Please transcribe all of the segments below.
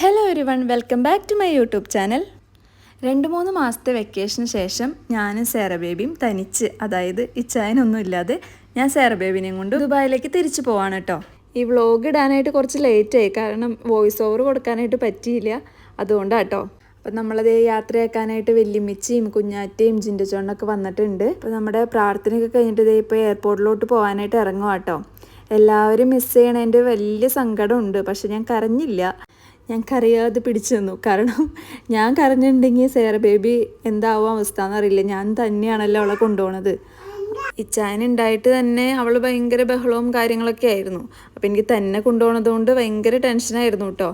Hello everyone welcome back to my YouTube channel രണ്ട് മൂന്ന് മാസത്തെ വെക്കേഷന് ശേഷം ഞാനും സേറ ബേബിയും തനിച്ച് അതായത് ഇച്ചായനൊന്നും ഇല്ലാതെ ഞാൻ സേറ ബേബിനെയും കൊണ്ട് ദുബായിലേക്ക് തിരിച്ചു പോവാണ് കേട്ടോ ഈ വ്ളോഗ് ഇടാനായിട്ട് കുറച്ച് ലേറ്റായി കാരണം വോയിസ് ഓവർ കൊടുക്കാനായിട്ട് പറ്റിയില്ല. അതുകൊണ്ടാണ് കേട്ടോ അപ്പം നമ്മളത് യാത്രയാക്കാനായിട്ട് വെല്ലുമിച്ചിയും കുഞ്ഞാറ്റയും ജിൻഡച്ചോണ്ണൊക്കെ വന്നിട്ടുണ്ട്. അപ്പോൾ നമ്മുടെ പ്രാർത്ഥനയൊക്കെ കഴിഞ്ഞിട്ട് ഇപ്പോൾ എയർപോർട്ടിലോട്ട് പോകാനായിട്ട് ഇറങ്ങുക കേട്ടോ എല്ലാവരും മിസ് ചെയ്യണതിന്റെ വലിയ സങ്കടമുണ്ട് പക്ഷെ ഞാൻ കരഞ്ഞില്ല. ഞാൻ കരയാതെ പിടിച്ചു നിന്നു. കാരണം ഞാൻ കരഞ്ഞിട്ടുണ്ടെങ്കിൽ സേറ ബേബി എന്താവും അവസ്ഥ എന്നറിയില്ല ഞാൻ തന്നെയാണല്ലോ അവളെ കൊണ്ടുപോണത്. ഇച്ചായൻ ഉണ്ടായിട്ട് തന്നെ അവൾ ഭയങ്കര ബഹളവും കാര്യങ്ങളൊക്കെ ആയിരുന്നു. അപ്പം എനിക്ക് തന്നെ കൊണ്ടുപോകണത് കൊണ്ട് ഭയങ്കര ടെൻഷനായിരുന്നു കേട്ടോ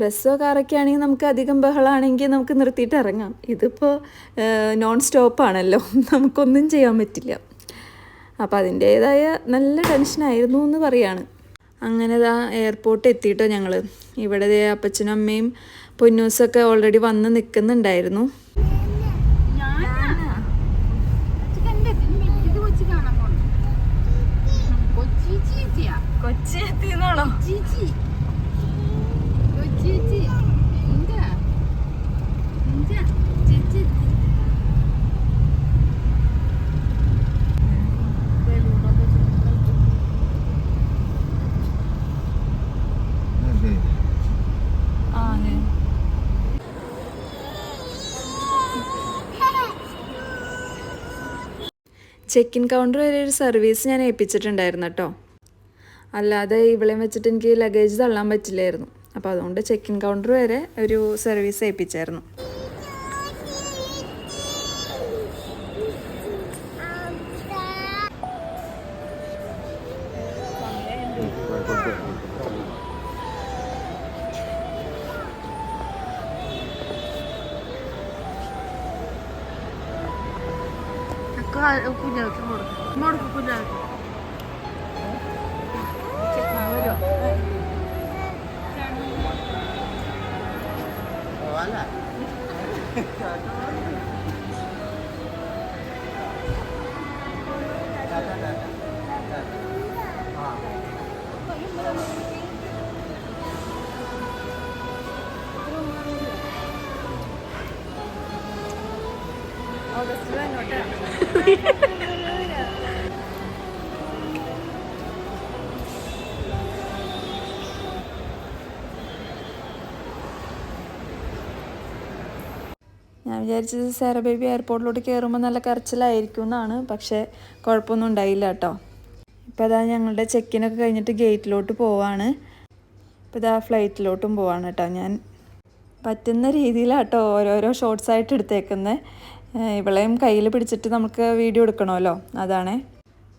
ബസ്സോ കാറൊക്കെ ആണെങ്കിൽ നമുക്ക് അധികം ബഹളമാണെങ്കിൽ നമുക്ക് നിർത്തിയിട്ട് ഇറങ്ങാം. ഇതിപ്പോൾ നോൺ സ്റ്റോപ്പാണല്ലോ നമുക്കൊന്നും ചെയ്യാൻ പറ്റില്ല. അപ്പം അതിന്റേതായ നല്ല ടെൻഷനായിരുന്നു എന്ന് പറയാണ്. അങ്ങനെ ദാ എയർപോർട്ട് എത്തിയിട്ടോ ഞങ്ങൾ ഇവിടെ അപ്പച്ചനും അമ്മയും പൊന്നൂസൊക്കെ ഓൾറെഡി വന്ന് നിൽക്കുന്നുണ്ടായിരുന്നു കൊച്ചി എത്തിന്നാണോ ആ അതെ ചെക്ക് ഇൻ കൗണ്ടർ വരെ ഒരു സർവീസ് ഞാൻ ഏൽപ്പിച്ചിട്ടുണ്ടായിരുന്നു കേട്ടോ. അല്ലാതെ ഇവളെയും വെച്ചിട്ട് എനിക്ക് ലഗേജ് തള്ളാൻ പറ്റില്ലായിരുന്നു. അപ്പോൾ അതുകൊണ്ട് ചെക്ക് ഇൻ കൗണ്ടർ വരെ ഒരു സർവീസ് ഏൽപ്പിച്ചായിരുന്നു. faz o cunhado, morco. Morco cunhado. Olha. ഞാൻ വിചാരിച്ചത് സാറ ബേബി എയർപോർട്ടിലോട്ട് കയറുമ്പോൾ നല്ല കരച്ചിലായിരിക്കും എന്നാണ്. പക്ഷേ കുഴപ്പമൊന്നും ഉണ്ടായില്ല കേട്ടോ. ഇപ്പോൾ അതാ ഞങ്ങളുടെ ചെക്കിനൊക്കെ കഴിഞ്ഞിട്ട് ഗേറ്റിലോട്ട് പോവാണ്. ഇപ്പോൾ ഇതാ ഫ്ലൈറ്റിലോട്ടും പോവാണ് കേട്ടോ ഞാൻ. പറ്റുന്ന രീതിയിലാട്ടോ ഓരോരോ ഷോർട്സ് ആയിട്ട് എടുത്തേക്കുന്നത് ഇവളെയും കയ്യിൽ പിടിച്ചിട്ട് നമുക്ക് വീഡിയോ എടുക്കണമല്ലോ. അതാണ്.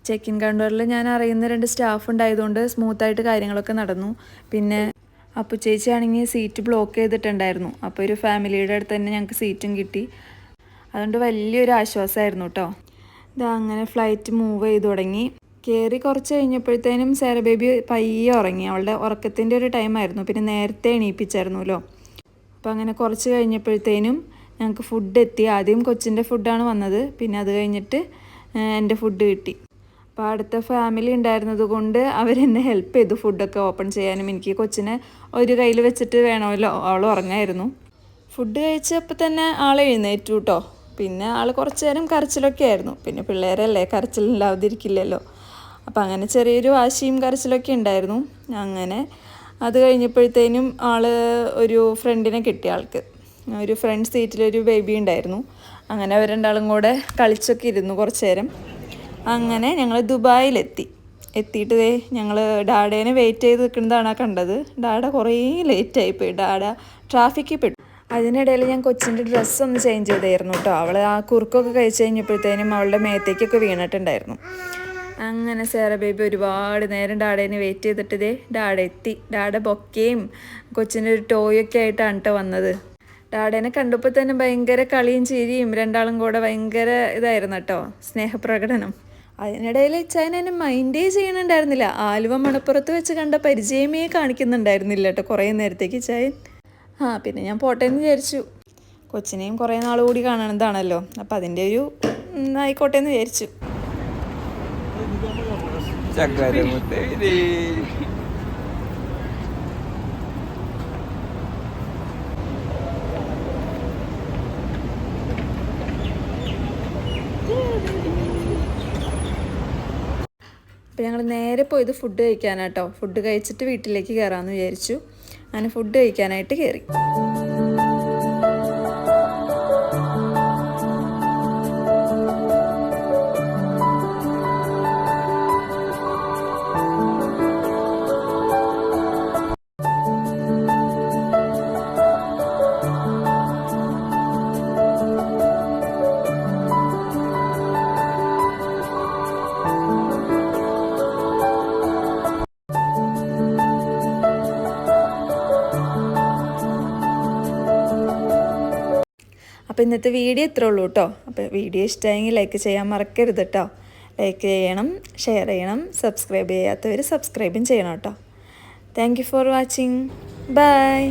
ചെക്ക് ഇൻ കൗണ്ടറിൽ ഞാൻ അറിയുന്ന രണ്ട് സ്റ്റാഫ് ഉണ്ടായതുകൊണ്ട് സ്മൂത്തായിട്ട് കാര്യങ്ങളൊക്കെ നടന്നു. പിന്നെ അപ്പു ചേച്ചി ആണെങ്കിൽ സീറ്റ് ബ്ലോക്ക് ചെയ്തിട്ടുണ്ടായിരുന്നു. അപ്പോൾ ഒരു ഫാമിലിയുടെ അടുത്ത് തന്നെ ഞങ്ങൾക്ക് സീറ്റും കിട്ടി. അതുകൊണ്ട് വലിയൊരു ആശ്വാസമായിരുന്നു കേട്ടോ ഇതാ അങ്ങനെ ഫ്ലൈറ്റ് മൂവ് ചെയ്തു തുടങ്ങി. കയറി കുറച്ച് കഴിഞ്ഞപ്പോഴത്തേനും സാര ബേബി പയ്യെ ഉറങ്ങി. അവളുടെ ഉറക്കത്തിന്റെ ഒരു ടൈമായിരുന്നു പിന്നെ നേരത്തെ എണീപ്പിച്ചായിരുന്നല്ലോ. അപ്പോൾ അങ്ങനെ കുറച്ച് കഴിഞ്ഞപ്പോഴത്തേനും ഞങ്ങൾക്ക് ഫുഡ് എത്തി. ആദ്യം കൊച്ചിന്റെ ഫുഡാണ് വന്നത്. പിന്നെ അത് കഴിഞ്ഞിട്ട് എന്റെ ഫുഡ് കിട്ടി. അപ്പോൾ അടുത്ത ഫാമിലി ഉണ്ടായിരുന്നത് കൊണ്ട് അവരെന്നെ ഹെൽപ്പ് ചെയ്തു ഫുഡൊക്കെ ഓപ്പൺ ചെയ്യാനും. എനിക്ക് കൊച്ചിനെ ഒരു കയ്യിൽ വെച്ചിട്ട് വേണമല്ലോ അവൾ ഉറങ്ങായിരുന്നു. ഫുഡ് കഴിച്ചപ്പോൾ തന്നെ ആൾ എഴുന്നേറ്റു കേട്ടോ പിന്നെ ആൾ കുറച്ച് നേരം കരച്ചിലൊക്കെ ആയിരുന്നു. പിന്നെ പിള്ളേരല്ലേ കരച്ചിലുണ്ടാവാതിരിക്കില്ലല്ലോ അപ്പോൾ അങ്ങനെ ചെറിയൊരു വാശിയും കരച്ചിലൊക്കെ ഉണ്ടായിരുന്നു. അങ്ങനെ അത് കഴിഞ്ഞപ്പോഴത്തേനും ആൾ ഒരു ഫ്രണ്ടിനെ കിട്ടിയ ആൾക്ക്. ഒരു ഫ്രണ്ട് സീറ്റിലൊരു ബേബി ഉണ്ടായിരുന്നു. അങ്ങനെ അവർ രണ്ടാളും കൂടെ കളിച്ചൊക്കെ ഇരുന്നു കുറച്ച് നേരം. അങ്ങനെ ഞങ്ങൾ ദുബായിലെത്തി. എത്തിയിട്ട് ദേ ഞങ്ങൾ ഡാഡേനെ വെയിറ്റ് ചെയ്ത് നിൽക്കുന്നതാണ് കണ്ടത്. ഡാഡ കുറേ ലേറ്റായി പോയി. ഡാഡ ട്രാഫിക്കിൽ പെട്ടു. അതിനിടയിൽ ഞാൻ കൊച്ചിന്റെ ഡ്രസ്സ് ഒന്ന് ചേഞ്ച് ചെയ്തായിരുന്നു കേട്ടോ അവൾ ആ കുറുക്കൊക്കെ കഴിച്ച് കഴിഞ്ഞപ്പോഴത്തേനും അവളുടെ മേത്തേക്കൊക്കെ വീണിട്ടുണ്ടായിരുന്നു. അങ്ങനെ സേറ ബേബി ഒരുപാട് നേരം ഡാഡേനെ വെയിറ്റ് ചെയ്തിട്ട് ഡാഡ എത്തി. ഡാഡ ബൊക്കയും കൊച്ചിന്റെ ഒരു ടോയൊക്കെ ആയിട്ടാണ് കേട്ടോ വന്നത്. ഡാഡേനെ കണ്ടപ്പോൾ തന്നെ ഭയങ്കര കളിയും ചിരിയും രണ്ടാളും കൂടെ ഭയങ്കര ഇതായിരുന്നു കേട്ടോ സ്നേഹപ്രകടനം. അതിനിടയിൽ ഇച്ചായൻ എന്നെ മൈൻഡേ ചെയ്യണുണ്ടായിരുന്നില്ല ആലുവ മണപ്പുറത്ത് വെച്ച് കണ്ട പരിചയമേ കാണിക്കുന്നുണ്ടായിരുന്നില്ല കേട്ടോ കുറേ നേരത്തേക്ക് ഇച്ചായൻ. ആ പിന്നെ ഞാൻ പോട്ടെ എന്ന് വിചാരിച്ചു. കൊച്ചിനെയും കുറേ നാൾ കൂടി കാണണതാണല്ലോ അപ്പം അതിന്റെ ഒരു ആയിക്കോട്ടെ എന്ന് വിചാരിച്ചു. അപ്പോൾ ഞങ്ങൾ നേരെ പോയത് ഫുഡ് കഴിക്കാനാട്ടോ. ഫുഡ് കഴിച്ചിട്ട് വീട്ടിലേക്ക് കയറാമെന്ന് വിചാരിച്ചു. അങ്ങനെ ഫുഡ് കഴിക്കാനായിട്ട് കയറി അപ്പോൾ ഇന്നത്തെ വീഡിയോ ഇത്രേ ഉള്ളൂ കേട്ടോ. അപ്പോൾ വീഡിയോ ഇഷ്ടമായെങ്കിൽ ലൈക്ക് ചെയ്യാൻ മറക്കരുത് കേട്ടോ. ലൈക്ക് ചെയ്യണം ഷെയർ ചെയ്യണം സബ്സ്ക്രൈബ് ചെയ്യാത്തവർ സബ്സ്ക്രൈബും ചെയ്യണം കേട്ടോ. Thank for watching bye